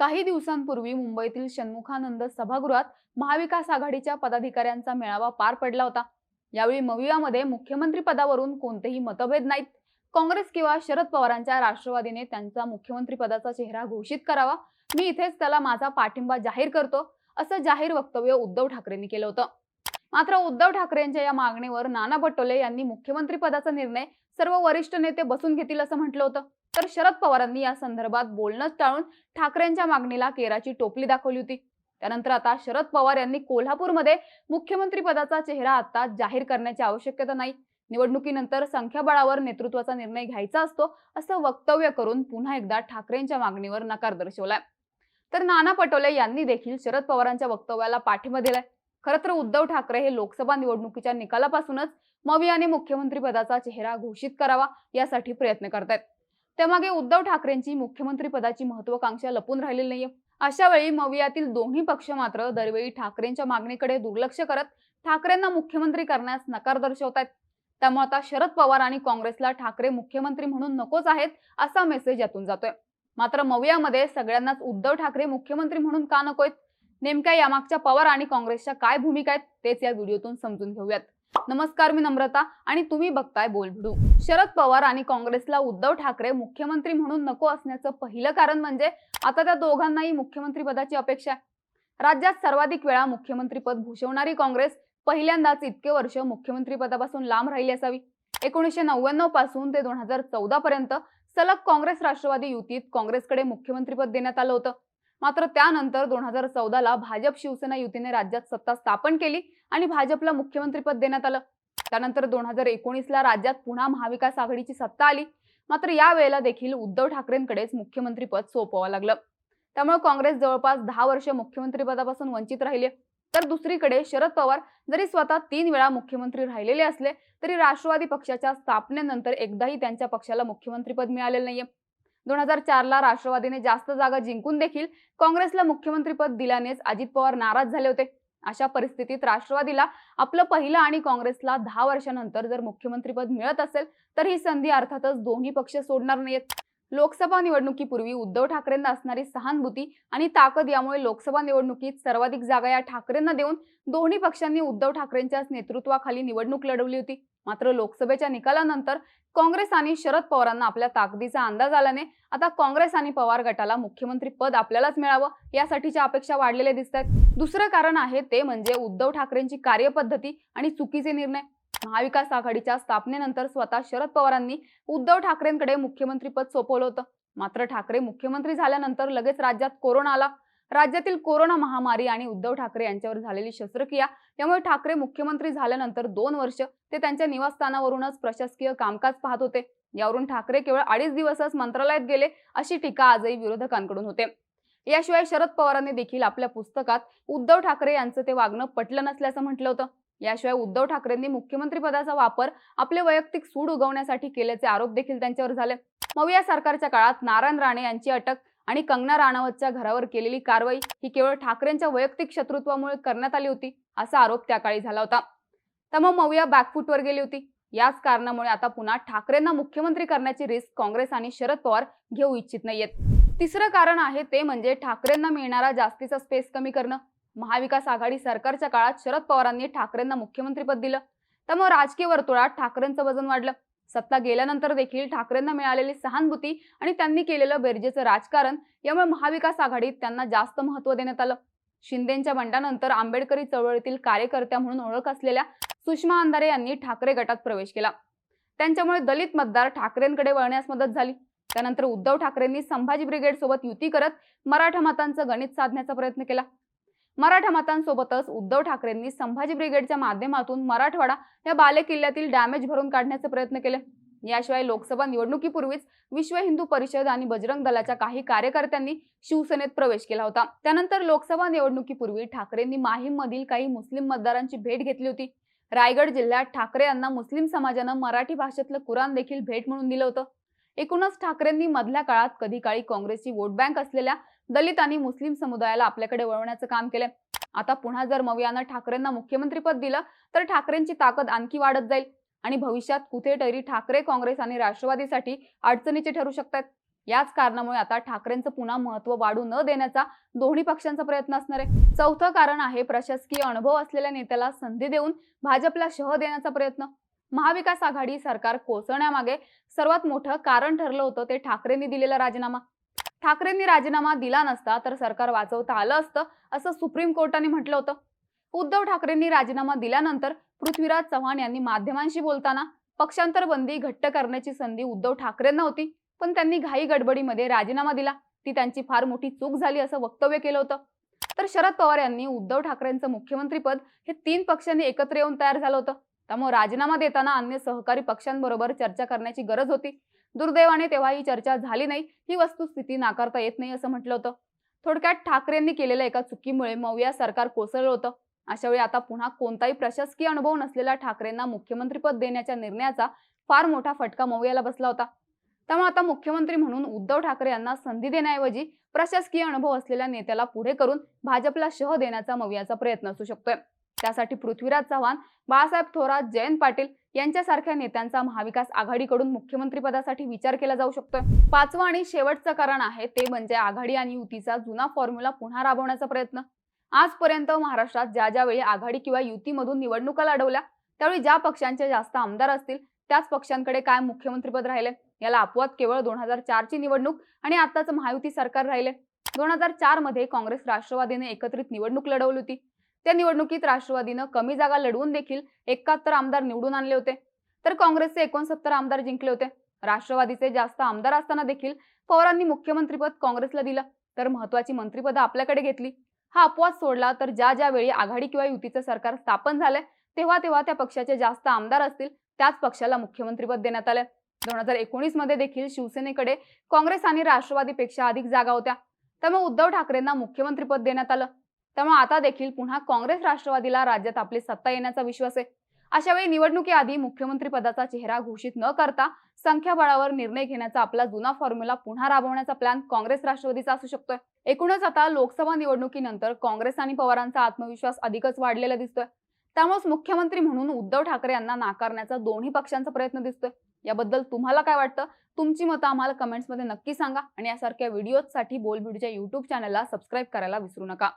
काही दिवसांपूर्वी मुंबईतील षण्मुखानंद सभागृहात महाविकास आघाडीच्या पदाधिकाऱ्यांचा मेळावा पार पडला होता. यावेळी मवियामध्ये मुख्यमंत्री पदावरून कोणतेही मतभेद नाहीत. काँग्रेस किंवा शरद पवारांच्या राष्ट्रवादीने त्यांचा मुख्यमंत्री पदाचा चेहरा घोषित करावा. मी इथेच त्याला माझा पाठिंबा जाहीर करतो असं जाहीर वक्तव्य उद्धव ठाकरेंनी केलं होतं. मात्र उद्धव ठाकरेंच्या या मागणीवर नाना पटोले यांनी मुख्यमंत्री पदाचा निर्णय सर्व वरिष्ठ नेते बसून घेतील असं म्हटलं होतं. तर शरद पवारांनी या संदर्भात बोलणं टाळून ठाकरेंच्या मागणीला केराची टोपली दाखवली होती. त्यानंतर आता शरद पवार यांनी कोल्हापूरमध्ये मुख्यमंत्री पदाचा चेहरा आता जाहीर करण्याची आवश्यकता नाही. निवडणुकीनंतर संख्याबळावर नेतृत्वाचा निर्णय घ्यायचा असतो असं वक्तव्य करून पुन्हा एकदा ठाकरेंच्या मागणीवर नकार दर्शवलाय. तर नाना पटोले यांनी देखील शरद पवारांच्या वक्तव्याला पाठिंबा दिलाय. खरं तर उद्धव ठाकरे हे लोकसभा निवडणुकीच्या निकालापासूनच मवियाने मुख्यमंत्री पदाचा चेहरा घोषित करावा यासाठी प्रयत्न करतायत. त्यामागे उद्धव ठाकरेंची मुख्यमंत्री पदाची महत्वाकांक्षा लपून राहिलेली नाहीये. अशा वेळी मवियातील दोन्ही पक्ष मात्र दरवेळी ठाकरेंच्या मागणीकडे दुर्लक्ष करत ठाकरेंना मुख्यमंत्री करण्यास नकार दर्शवतायत. त्यामुळे आता शरद पवार आणि काँग्रेसला ठाकरे मुख्यमंत्री म्हणून नकोच आहेत असा मेसेज यातून जातोय. मात्र मवियामध्ये सगळ्यांनाच उद्धव ठाकरे मुख्यमंत्री म्हणून का नकोयत? नेमक्या यामागच्या पवार आणि काँग्रेसच्या काय भूमिका आहेत? तेच या व्हिडिओतून समजून घेऊयात. नमस्कार मी नम्रता आणि तुम्ही बघताय बोलभिडू शरद पवार आणि काँग्रेसला उद्धव ठाकरे मुख्यमंत्री म्हणून नको असण्याचं पहिलं कारण म्हणजे आता त्या दोघांनाही मुख्यमंत्री पदाची अपेक्षा आहे. राज्यात सर्वाधिक वेळा मुख्यमंत्री पद भूषवणारी काँग्रेस पहिल्यांदाच इतके वर्ष मुख्यमंत्री पदापासून लांब राहिली असावी. एकोणीसशे नव्याण्णवपासून ते दोन हजार चौदा पर्यंत सलग काँग्रेस राष्ट्रवादी युतीत काँग्रेसकडे मुख्यमंत्रीपद देण्यात आलं होतं. मात्र त्यानंतर दोन हजार चौदाला भाजप शिवसेना युतीने राज्यात सत्ता स्थापन केली आणि भाजपला मुख्यमंत्रीपद देण्यात आलं. त्यानंतर दोन हजार एकोणीसला राज्यात पुन्हा महाविकास आघाडीची सत्ता आली. मात्र यावेळेला देखील उद्धव ठाकरेंकडेच मुख्यमंत्रीपद सोपवावं लागलं. त्यामुळे काँग्रेस जवळपास दहा वर्ष मुख्यमंत्रीपदापासून वंचित राहिले तर दुसरीकडे शरद पवार जरी स्वतः तीन वेळा मुख्यमंत्री राहिलेले असले तरी राष्ट्रवादी पक्षाच्या स्थापनेनंतर एकदाही त्यांच्या पक्षाला मुख्यमंत्रीपद मिळालेलं नाहीये. दोन हजार चारला राष्ट्रवादीने जास्त जागा जिंकून देखील काँग्रेसला मुख्यमंत्रीपद दिल्यानेच अजित पवार नाराज झाले होते. अशा परिस्थितीत राष्ट्रवादीला आपलं पहिलं आणि काँग्रेसला दहा वर्षानंतर जर मुख्यमंत्रीपद मिळत असेल तर ही संधी अर्थातच दोन्ही पक्ष सोडणार नाहीत लोकसभा निवडणुकीपूर्वी उद्धव ठाकरेंना असणारी सहानुभूती आणि ताकद यामुळे लोकसभा निवडणुकीत सर्वाधिक जागा या ठाकरेंना देऊन दोन्ही पक्षांनी उद्धव ठाकरेंच्याच नेतृत्वाखाली निवडणूक लढवली होती. मात्र लोकसभेच्या निकालानंतर काँग्रेस आणि शरद पवारांना आपल्या ताकदीचा अंदाज आल्याने आता काँग्रेस आणि पवार गटाला मुख्यमंत्री पद आपल्यालाच मिळावं यासाठीच्या अपेक्षा वाढलेल्या दिसत आहेत दुसरं कारण आहे ते म्हणजे उद्धव ठाकरेंची कार्यपद्धती आणि चुकीचे निर्णय. महाविकास आघाडीच्या स्थापनेनंतर स्वतः शरद पवारांनी उद्धव ठाकरेंकडे मुख्यमंत्रीपद सोपवलं होतं. मात्र ठाकरे मुख्यमंत्री झाल्यानंतर लगेच राज्यात कोरोना आला. राज्यातील कोरोना महामारी आणि उद्धव ठाकरे यांच्यावर झालेली शस्त्रक्रिया यामुळे ठाकरे मुख्यमंत्री झाल्यानंतर दोन वर्ष ते त्यांच्या निवासस्थानावरूनच प्रशासकीय कामकाज पाहत होते. यावरून ठाकरे केवळ अडीच दिवसच मंत्रालयात गेले अशी टीका आजही विरोधकांकडून होते. याशिवाय शरद पवारांनी देखील आपल्या पुस्तकात उद्धव ठाकरे यांचं ते वागणं पटलं नसल्याचं म्हटलं होतं. याशिवाय उद्धव ठाकरेंनी मुख्यमंत्री पदाचा वापर आपले वैयक्तिक सूड उगवण्यासाठी केल्याचे आरोप देखील त्यांच्यावर झाले. मविया सरकारच्या काळात नारायण राणे यांची अटक आणि कंगना राणावतच्या घरावर केलेली कारवाई ही केवळ ठाकरेंच्या वैयक्तिक शत्रुत्वामुळे करण्यात आली होती असा आरोप त्या काळी झाला होता. त्यामुळे मविया बॅकफूटवर गेली होती. याच कारणामुळे आता पुन्हा ठाकरेंना मुख्यमंत्री करण्याची रिस्क काँग्रेस आणि शरद पवार घेऊ इच्छित नाहीयेत. तिसरं कारण आहे ते म्हणजे ठाकरेंना मिळणारा जास्तीचा स्पेस कमी करणं. महाविकास आघाडी सरकारच्या काळात शरद पवारांनी ठाकरेंना मुख्यमंत्रीपद दिलं. त्यामुळे राजकीय वर्तुळात ठाकरेंचं वजन वाढलं. सत्ता गेल्यानंतर देखील ठाकरेंना मिळालेली सहानुभूती आणि त्यांनी केलेलं बेरजेचं राजकारण यामुळे महाविकास आघाडीत त्यांना जास्त महत्त्व देण्यात आलं. शिंदेच्या बंडानंतर आंबेडकरी चळवळीतील कार्यकर्त्या म्हणून ओळख असलेल्या सुषमा अंधारे यांनी ठाकरे गटात प्रवेश केला. त्यांच्यामुळे दलित मतदार ठाकरेंकडे वळण्यास मदत झाली. त्यानंतर उद्धव ठाकरेंनी संभाजी ब्रिगेड सोबत युती करत मराठा मातांचं गणित साधण्याचा प्रयत्न केला. मराठा मतांसोबतच उद्धव ठाकरेंनी संभाजी ब्रिगेडच्या माध्यमातून मराठवाडा या बालेकिल्ल्यातील डॅमेज भरून काढण्याचे प्रयत्न केले. याशिवाय लोकसभा निवडणुकीपूर्वीच विश्व हिंदू परिषद आणि बजरंग दलाच्या काही कार्यकर्त्यांनी शिवसेनेत प्रवेश केला होता. त्यानंतर लोकसभा निवडणुकीपूर्वी ठाकरेंनी माहीम मधील काही मुस्लिम मतदारांची भेट घेतली होती. रायगड जिल्ह्यात ठाकरे यांना मुस्लिम समाजानं मराठी भाषेतलं कुराण देखील भेट म्हणून दिलं होतं. एकूणच ठाकरेंनी मधल्या काळात कधी काळी काँग्रेसची वोट बँक असलेल्या दलित आणि मुस्लिम समुदायाला आपल्याकडे वळवण्याचं काम केलंय. आता पुन्हा जर मवियानं ठाकरेंना मुख्यमंत्रीपद दिलं तर ठाकरेंची ताकद आणखी वाढत जाईल. आणि भविष्यात कुठेतरी ठाकरे काँग्रेस आणि राष्ट्रवादीसाठी अडचणीचे ठरू शकतात. याच कारणामुळे आता ठाकरेंचं पुन्हा महत्त्व वाढू न देण्याचा दोन्ही पक्षांचा प्रयत्न असणार आहे. चौथं कारण आहे प्रशासकीय अनुभव असलेल्या नेत्याला संधी देऊन भाजपला शह देण्याचा प्रयत्न. महाविकास आघाडी सरकार कोसळण्यामागे सर्वात मोठं कारण ठरलं होतं ते ठाकरेंनी दिलेला राजीनामा. ठाकरेंनी राजीनामा दिला नसता तर सरकार वाचवता आलं असतं असं सुप्रीम कोर्टाने म्हटलं होतं. उद्धव ठाकरेंनी राजीनामा दिल्यानंतर पृथ्वीराज चव्हाण यांनी माध्यमांशी बोलताना पक्षांतर बंदी घट्ट करण्याची संधी उद्धव ठाकरेंना होती पण त्यांनी घाई गडबडीमध्ये राजीनामा दिला. ती त्यांची फार मोठी चूक झाली असं वक्तव्य केलं होतं. तर शरद पवार यांनी उद्धव ठाकरेंचं मुख्यमंत्रीपद हे तीन पक्षांनी एकत्र येऊन तयार झालं होतं. त्यामुळे राजीनामा देताना अन्य सहकारी पक्षांबरोबर चर्चा करण्याची गरज होती. दुर्दैवाने तेव्हा ही चर्चा झाली नाही. ही वस्तुस्थिती नाकारता येत नाही असं म्हटलं होतं. थोडक्यात ठाकरेंनी केलेल्या एका चुकीमुळे मौया सरकार कोसळलं होतं. अशा वेळी आता पुन्हा कोणताही प्रशासकीय अनुभव नसलेल्या ठाकरेंना मुख्यमंत्रीपद देण्याच्या निर्णयाचा फार मोठा फटका मौयाला बसला होता. त्यामुळे आता मुख्यमंत्री म्हणून उद्धव ठाकरे यांना संधी देण्याऐवजी प्रशासकीय अनुभव असलेल्या नेत्याला पुढे करून भाजपला शह देण्याचा मौयाचा प्रयत्न असू शकतोय. त्यासाठी पृथ्वीराज चव्हाण बाळासाहेब थोरात जयंत पाटील यांच्यासारख्या नेत्यांचा महाविकास आघाडीकडून मुख्यमंत्रीपदासाठी विचार केला जाऊ शकतोय. पाचवं आणि शेवटचं कारण आहे ते म्हणजे आघाडी आणि युतीचा जुना फॉर्म्युला पुन्हा राबवण्याचा प्रयत्न. आजपर्यंत महाराष्ट्रात ज्या ज्यावेळी आघाडी किंवा युतीमधून निवडणुका लढवल्या त्यावेळी ज्या पक्षांचे जास्त आमदार असतील त्याच पक्षांकडे काय मुख्यमंत्रीपद राहिले? याला अपवाद केवळ दोन हजार चारची निवडणूक आणि आताच महायुती सरकार राहिले. दोन हजार चारमध्ये काँग्रेस राष्ट्रवादीने एकत्रित निवडणूक लढवली होती. त्या निवडणुकीत राष्ट्रवादीनं कमी जागा लढवून देखील एकाहत्तर आमदार निवडून आणले होते. तर काँग्रेसचे एकोणसत्तर आमदार जिंकले होते. राष्ट्रवादीचे जास्त आमदार असताना देखील पवारांनी मुख्यमंत्रीपद काँग्रेसला दिलं. तर महत्वाची मंत्रीपदं आपल्याकडे घेतली. हा अपवाद सोडला तर ज्या ज्यावेळी आघाडी किंवा युतीचं सरकार स्थापन झालंय तेव्हा तेव्हा त्या पक्षाचे जास्त आमदार असतील त्याच पक्षाला मुख्यमंत्रीपद देण्यात आलं दोन हजार एकोणीसमध्ये देखील शिवसेनेकडे काँग्रेस आणि राष्ट्रवादीपेक्षा अधिक जागा होत्या. त्यामुळे उद्धव ठाकरेंना मुख्यमंत्रीपद देण्यात आलं. त्यामुळे आता देखील पुन्हा काँग्रेस राष्ट्रवादीला राज्यात आपली सत्ता येण्याचा विश्वास आहे. अशा वेळी निवडणुकीआधी मुख्यमंत्री पदाचा चेहरा घोषित न करता संख्याबळावर निर्णय घेण्याचा आपला जुना फॉर्म्युला पुन्हा राबवण्याचा प्लॅन काँग्रेस राष्ट्रवादीचा असू शकतोय. एकूणच आता लोकसभा निवडणुकीनंतर काँग्रेस आणि पवारांचा आत्मविश्वास अधिकच वाढलेला दिसतोय. त्यामुळेच मुख्यमंत्री म्हणून उद्धव ठाकरे यांना नाकारण्याचा दोन्ही पक्षांचा प्रयत्न दिसतोय. याबद्दल तुम्हाला काय वाटतं? तुमची मतं आम्हाला कमेंट्समध्ये नक्की सांगा आणि यासारख्या व्हिडिओजसाठी बोलबिडच्या युट्यूब चॅनलला सबस्क्राईब करायला विसरू नका.